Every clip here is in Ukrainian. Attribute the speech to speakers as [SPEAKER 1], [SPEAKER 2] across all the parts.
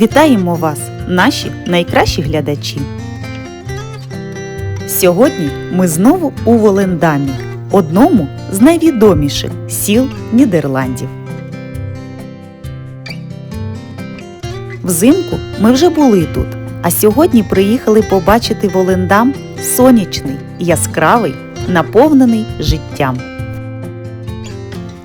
[SPEAKER 1] Вітаємо вас, наші найкращі глядачі! Сьогодні ми знову у Волендамі, одному з найвідоміших сіл Нідерландів. Взимку ми вже були тут, а сьогодні приїхали побачити Волендам сонячний, яскравий, наповнений життям.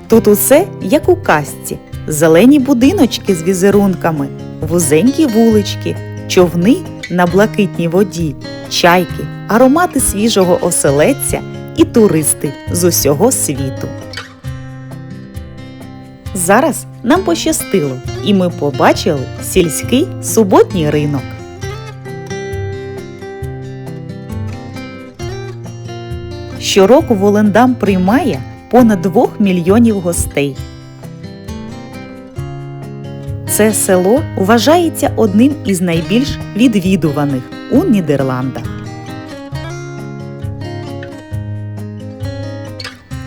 [SPEAKER 1] Тут усе як у казці: зелені будиночки з візерунками, вузенькі вулички, човни на блакитній воді, чайки, аромати свіжого оселедця і туристи з усього світу. Зараз нам пощастило, і ми побачили сільський суботній ринок. Щороку Волендам приймає понад 2 мільйонів гостей. Це село вважається одним із найбільш відвідуваних у Нідерландах.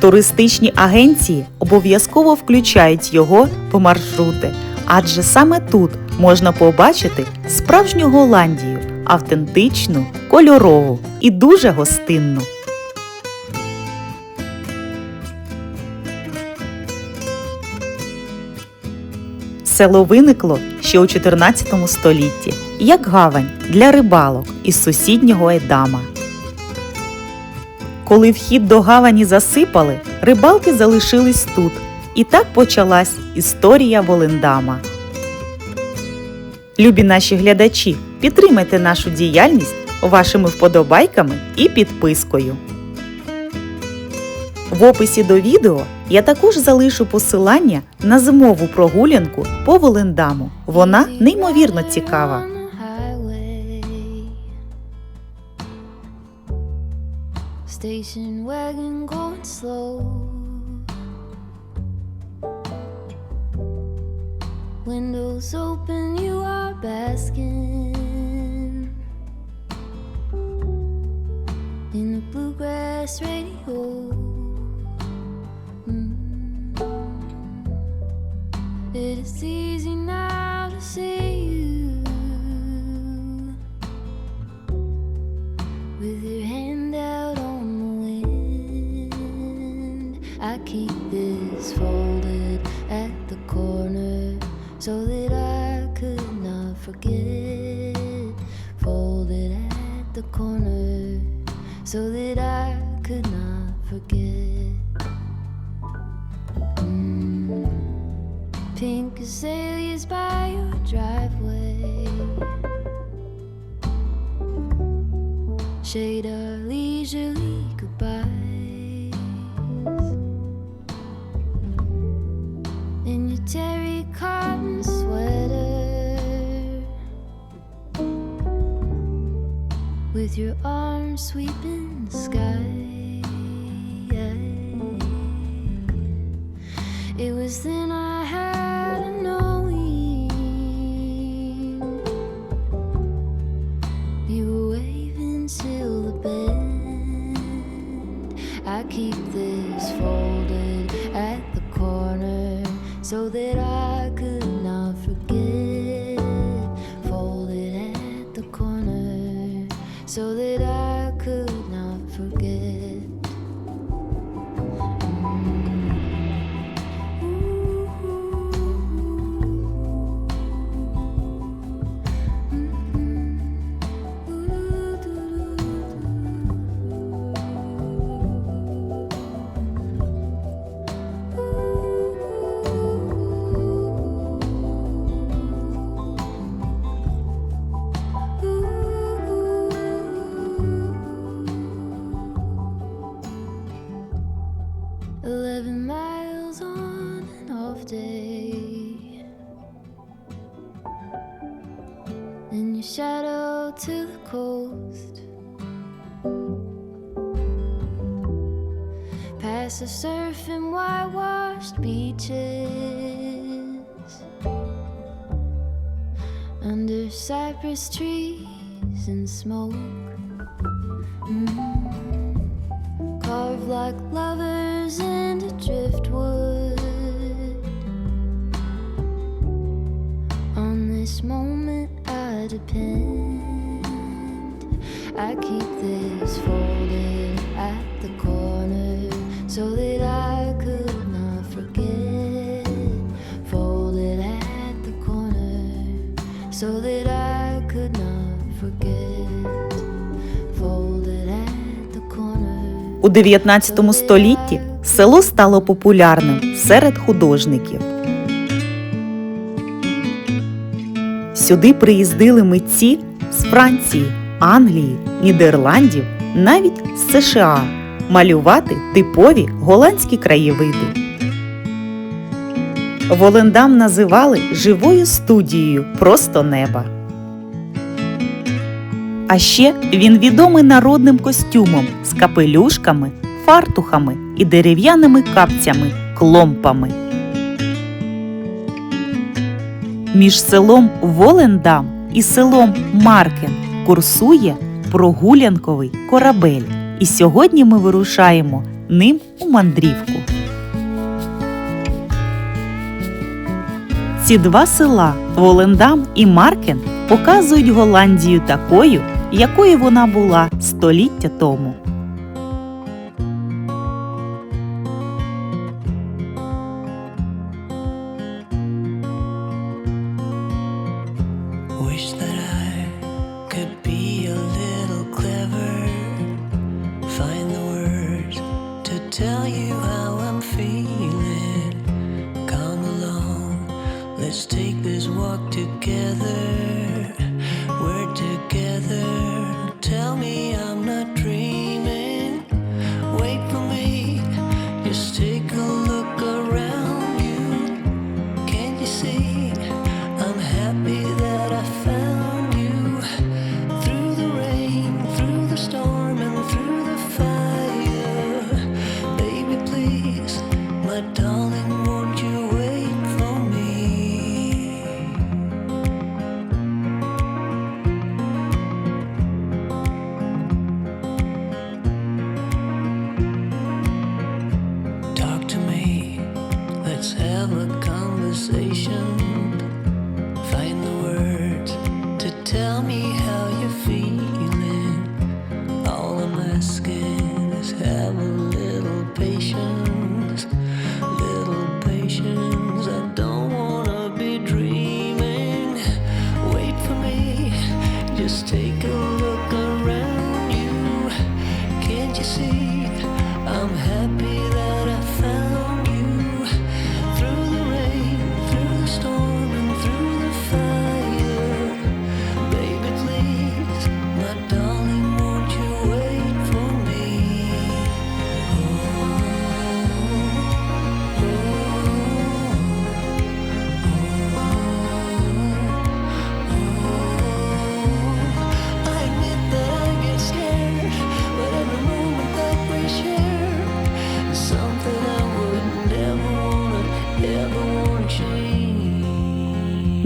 [SPEAKER 1] Туристичні агенції обов'язково включають його в маршрути, адже саме тут можна побачити справжню Голландію, автентичну, кольорову і дуже гостинну. Село виникло ще у 14 столітті як гавань для рибалок із сусіднього Едама. Коли вхід до гавані засипали, рибалки залишились тут. І так почалась історія Волендама. Любі наші глядачі, підтримайте нашу діяльність вашими вподобайками і підпискою. В описі до відео я також залишу посилання на зимову прогулянку по Волендаму. Вона неймовірно цікава.
[SPEAKER 2] Station wagon going slow. Windows open, you are basking in the bluegrass radio. It is easy now to see you with your hand out on the wind. I keep this folded at the corner so that I could not forget. Folded at the corner so that I could not forget. Azaleas by your driveway. Shade our leisurely goodbyes. In your terry cotton sweater. With your arms sweeping the sky. It was then I had so that shadow to the coast. Past the surf and whitewashed beaches. Under cypress trees and smoke. Mm. Carved like lovers I depend. I keep this folded at the corner so that I could not forget. Folded at the corner so that I could not forget. Folded at the corner.
[SPEAKER 1] У 19 столітті село стало популярним серед художників. Сюди приїздили митці з Франції, Англії, Нідерландів, навіть з США малювати типові голландські краєвиди. Волендам називали живою студією просто неба. А ще він відомий народним костюмом з капелюшками, фартухами і дерев'яними капцями кломпами. Між селом Волендам і селом Маркен курсує прогулянковий корабель. І сьогодні ми вирушаємо ним у мандрівку. Ці два села Волендам і Маркен показують Голландію такою, якою вона була століття тому.
[SPEAKER 3] ask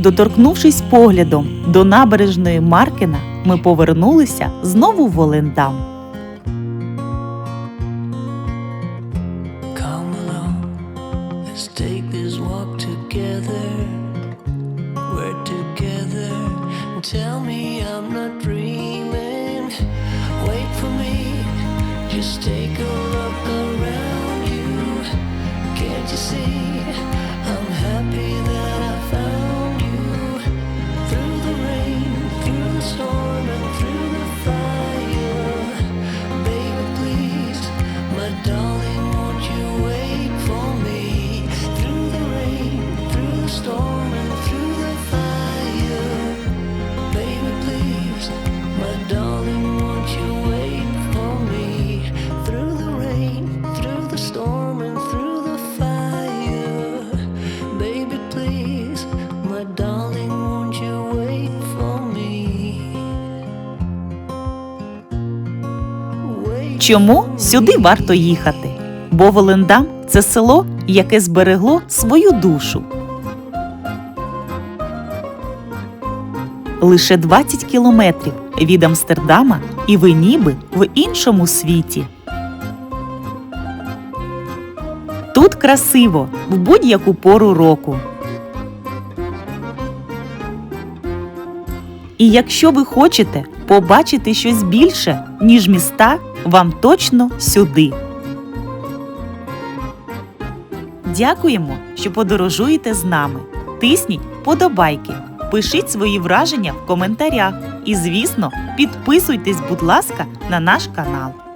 [SPEAKER 1] Доторкнувшись поглядом до набережної Маркена, ми повернулися знову в Волендам.
[SPEAKER 3] Come along, let's
[SPEAKER 1] Чому сюди варто їхати? Бо Волендам це село, яке зберегло свою душу. Лише 20 кілометрів від Амстердама, і ви ніби в іншому світі. Тут красиво в будь-яку пору року. І якщо ви хочете побачити щось більше, ніж міста, вам точно сюди. Дякуємо, що подорожуєте з нами. Тисніть вподобайки, пишіть свої враження в коментарях і, звісно, підписуйтесь, будь ласка, на наш канал.